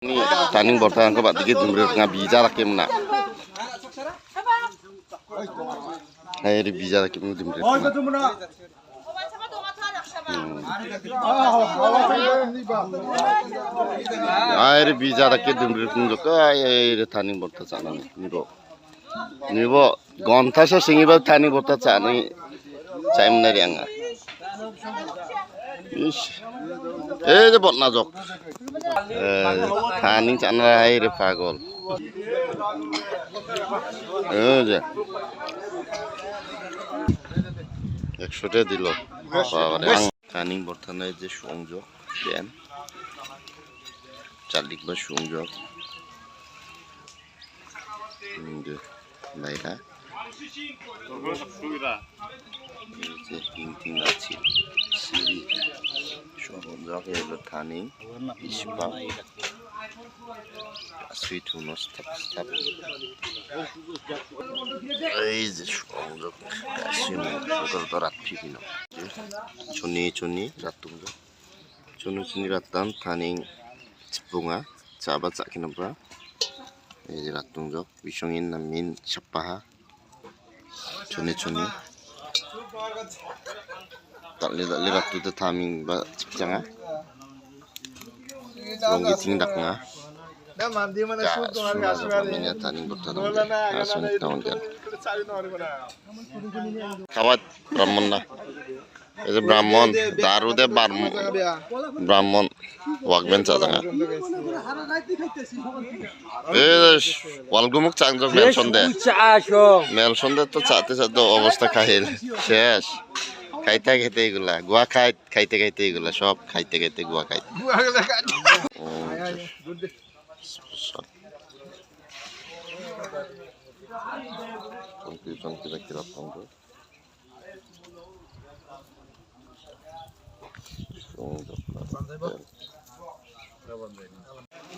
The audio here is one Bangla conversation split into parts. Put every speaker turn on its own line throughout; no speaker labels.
Ni taning bortan ko bat dikit dumre nga bija rakim na. Ay ri bija rakim nu dumre. Ay ri bija rakim dumre kun jo ka ay ri taning borta chana ni nibo. Nibo gonta sa singi ba taning borta chana ni chaim na ri anga. Ish. এই যে বদনা জক খানি চানা এই রে পাগল। যে। একশোটা দিল। খানি বর্তমানে যে সংযোগ দেন। চারদিক বা সংযোগ। বাইরা তিন তিন আছে। এলো থানি ইস্পা সুইট হুনো স্থাপ স্থাপ এই যে সংযোগ তো রাত ফিরিন চুনি চুনি রাতুঙ্গ চুনি চুনি রাতান থানি চিপুঙা চাবা চাকিনব্রা এই যে রাতুঙ্গ বিসংইন নামিন সাপ্পাহা চুনি চুনি tak le le rak tu ta thaming ba chip changa long gi ting dak nga
na man di
mana
shu to
na
asu
ga
ni
ta ning bur
ta
dong na sun
ta on ja
kawat ramon na এই যে ব্রাহ্মণ দারুদে ব্রাহ্মণ ওয়াকবেন চাজাঙা এ ওয়ালগুমুক চাংজক মেল সন্ধে। মেল সন্ধে তো চাতে চাতে অবস্থা খাইল। শেষ। খাইতে খাইতে এগুলা গুয়া খাই খাইতে খাইতে এগুলা সব খাইতে খাইতে গুয়া সংযোগ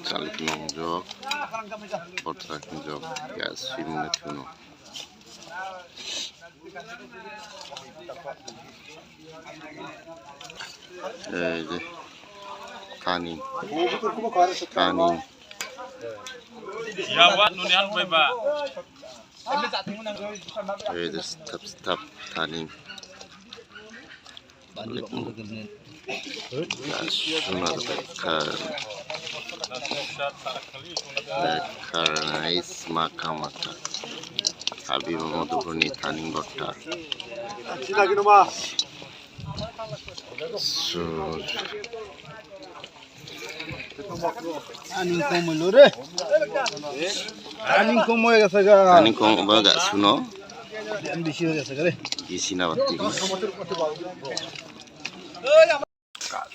চালিক সংযোগ পত্রা সংযোগ গ্যাস ফিল্মে থুনো এই যে কানি কানি
Yawa nunian beba.
এই যে স্থাপ স্থাপ কানি সোনার বেকার বেকার নাইস মাখা মাখা হাবিব মধুবনী থানিং gak suno
বেশি হয়ে গেছে রে
isi na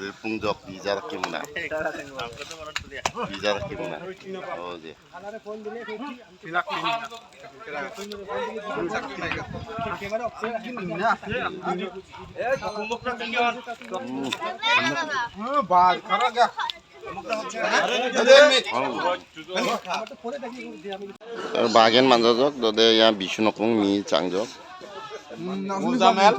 re pung jok bi jar ki muna. Bi jar ki muna. Oh je.
বাল খারা গা
Bagian manjajok dode ya bisu nokung mi changjok.
Muzammel